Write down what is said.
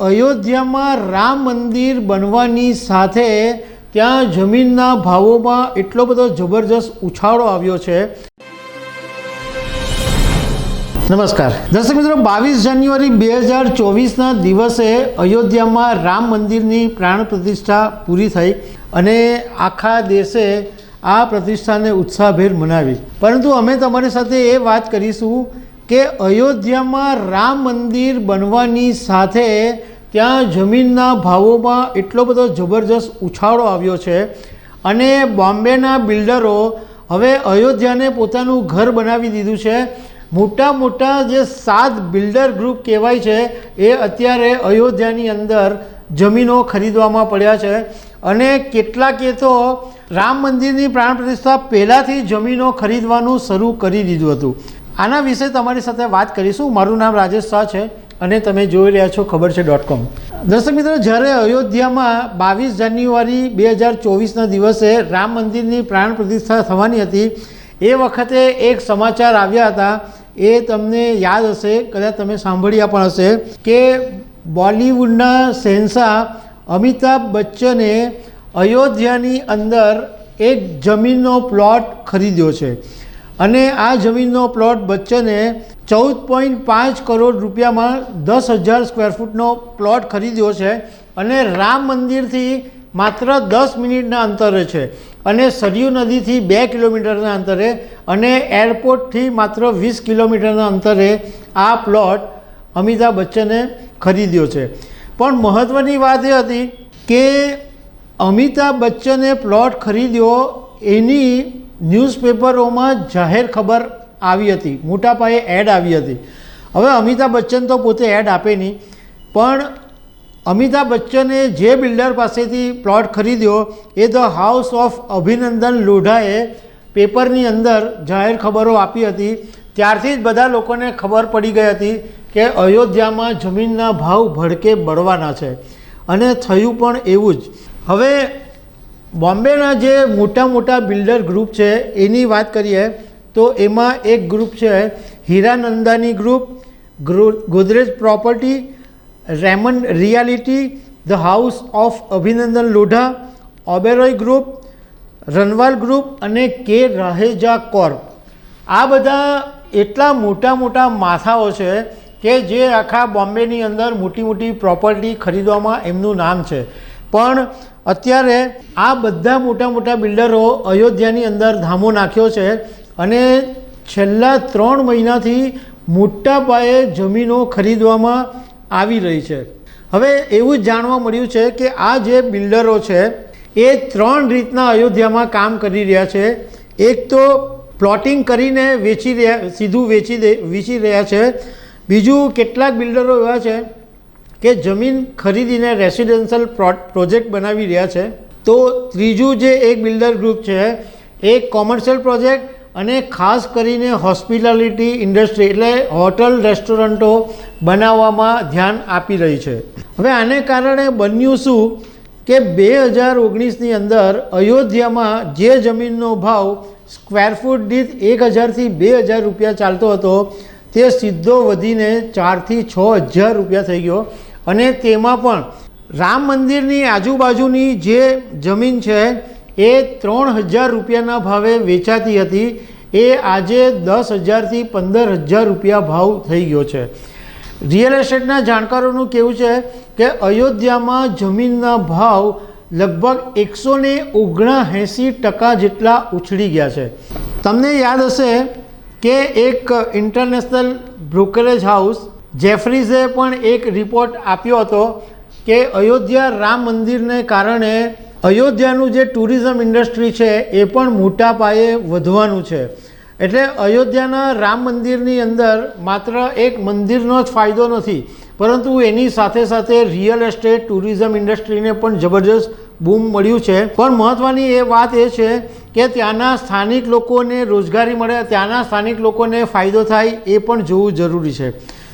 અયોધ્યામાં રામ મંદિર બનવાની સાથે ત્યાં જમીનના ભાવોમાં એટલો બધો જબરજસ્ત ઉછાળો આવ્યો છે. નમસ્કાર. દર્શક મિત્રો, બાવીસ જાન્યુઆરી બે હજાર ચોવીસના દિવસે અયોધ્યામાં રામ મંદિરની પ્રાણ પ્રતિષ્ઠા પૂરી થઈ અને આખા દેશે આ પ્રતિષ્ઠાને ઉત્સાહભેર મનાવી. પરંતુ અમે તમારી સાથે એ વાત કરીશું કે અયોધ્યામાં રામ મંદિર બનવાની સાથે ત્યાં જમીનના ભાવોમાં એટલો બધો જબરજસ્ત ઉછાળો આવ્યો છે અને બોમ્બેના બિલ્ડરો હવે અયોધ્યાને પોતાનું ઘર બનાવી દીધું છે. મોટા મોટા જે સાત બિલ્ડર ગ્રુપ કહેવાય છે, એ અત્યારે અયોધ્યાની અંદર જમીનો ખરીદવામાં પડ્યા છે અને કેટલાકે તો રામ મંદિરની પ્રાણ પ્રતિષ્ઠા પહેલાંથી જમીનો ખરીદવાનું શરૂ કરી દીધું હતું. આના વિશે તમારી સાથે વાત કરીશું. મારું નામ રાજેશ શાહ છે અને તમે જોઈ રહ્યા છો ખબર છે ડોટ કોમ દર્શક મિત્રો, જ્યારે અયોધ્યામાં બાવીસ જાન્યુઆરી બે હજાર ચોવીસના દિવસે રામ મંદિરની પ્રાણ પ્રતિષ્ઠા થવાની હતી, એ વખતે એક સમાચાર આવ્યા હતા. એ તમને યાદ હશે, કદાચ તમે સાંભળ્યા પણ હશે, કે બોલિવૂડના શહેનશાહ અમિતાભ બચ્ચને અયોધ્યાની અંદર એક જમીનનો પ્લોટ ખરીદ્યો છે. અને આ જમીનનો પ્લોટ બચ્ચને ચૌદ પોઈન્ટ પાંચ કરોડ રૂપિયામાં દસ હજાર સ્ક્વેર ફૂટનો પ્લોટ ખરીદ્યો છે અને રામ મંદિરથી માત્ર દસ મિનિટના અંતરે છે અને સરયુ નદીથી બે કિલોમીટરના અંતરે અને એરપોર્ટથી માત્ર વીસ કિલોમીટરના અંતરે આ પ્લોટ અમિતાભ બચ્ચને ખરીદ્યો છે. પણ મહત્ત્વની વાત એ હતી કે અમિતાભ બચ્ચને પ્લોટ ખરીદ્યો એની ન્યૂઝપેપરોમાં જાહેર ખબર આવી હતી. મોટા પાયે એડ આવી હતી. હવે અમિતાભ બચ્ચન તો પોતે એડ આપે નહીં. પણ અમિતાભ બચ્ચને જે બિલ્ડર પાસેથી પ્લોટ ખરીદ્યો, એ ધ હાઉસ ઓફ અભિનંદન લોઢાએ પેપરની અંદર જાહેર ખબરો આપી હતી. ત્યારથી જ બધા લોકોને ખબર પડી ગઈ હતી કે અયોધ્યામાં જમીનના ભાવ ભડકે બળવાના છે. અને થયું પણ એવું જ. હવે બોમ્બેના જે મોટા મોટા બિલ્ડર ગ્રુપ છે, એની વાત કરીએ તો એમાં એક ગ્રુપ છે, Hiranandani group Godrej property, Raymond realty, the house of Abhinandan Lodha, Oberoi group, Runwal group અને કે રહેજા કોર્પ આ બધા એટલા મોટા મોટા માથાઓ છે કે જે આખા બોમ્બેની અંદર મોટી મોટી પ્રોપર્ટી ખરીદવામાં એમનું નામ છે. પણ અત્યારે આ બધા મોટા મોટા બિલ્ડરો અયોધ્યાની અંદર ધામો નાખ્યો છે અને છેલ્લા ત્રણ મહિનાથી મોટા પાયે જમીનો ખરીદવામાં આવી રહી છે. હવે એવું જાણવા મળ્યું છે કે આ જે બિલ્ડરો છે, એ ત્રણ રીતના અયોધ્યામાં કામ કરી રહ્યા છે. એક તો પ્લોટિંગ કરીને વેચી રહ્યા, સીધું વેચી દે, વેચી રહ્યા છે. બીજું કેટલાક બિલ્ડરો એવા છે કે જમીન ખરીદીને રેસિડેન્શિયલ પ્રોજેક્ટ બનાવી રહ્યા છે, તો ત્રીજું જે એક બિલ્ડર ગ્રુપ છે, એ કોમર્શિયલ પ્રોજેક્ટ અને ખાસ કરીને હોસ્પિટાલિટી ઇન્ડસ્ટ્રી એટલે હોટલ રેસ્ટોરન્ટો બનાવવામાં ધ્યાન આપી રહી છે. હવે આને કારણે બન્યું શું કે બે હજાર ઓગણીસની અંદર અયોધ્યામાં જે જમીનનો ભાવ સ્ક્વેર ફૂટ દીઠ એક હજારથી બે હજાર રૂપિયા ચાલતો હતો, તે સીધો વધીને ચારથી છ હજાર રૂપિયા થઈ ગયો. અને તેમાં પણ રામ મંદિરની આજુબાજુની જે જમીન છે, એ ત્રણ હજાર રૂપિયાના ભાવે વેચાતી હતી. એ આજે દસ હજારથી પંદર હજાર રૂપિયા ભાવ થઈ ગયો છે. રિયલ એસ્ટેટના જાણકારોનું કહેવું છે કે અયોધ્યામાં જમીનના ભાવ લગભગ એકસો ને ઓગણએંસી ટકા જેટલા ઉછળી ગયા છે. તમને યાદ હશે કે એક ઇન્ટરનેશનલ બ્રોકરેજ હાઉસ જેફરીઝે પણ એક રિપોર્ટ આપ્યો હતો કે અયોધ્યા રામ મંદિરને કારણે અયોધ્યાનું જે ટુરિઝમ ઇન્ડસ્ટ્રી છે એ પણ મોટા પાયે વધવાનું છે. એટલે અયોધ્યાના રામ મંદિરની અંદર માત્ર એક મંદિરનો જ ફાયદો નથી, પરંતુ એની સાથે સાથે રિયલ એસ્ટેટ ટુરિઝમ ઇન્ડસ્ટ્રીને પણ જબરજસ્ત બૂમ મળ્યું છે. પણ મહત્ત્વની એ વાત એ છે કે ત્યાંના સ્થાનિક લોકોને રોજગારી મળે, ત્યાંના સ્થાનિક લોકોને ફાયદો થાય એ પણ જોવું જરૂરી છે.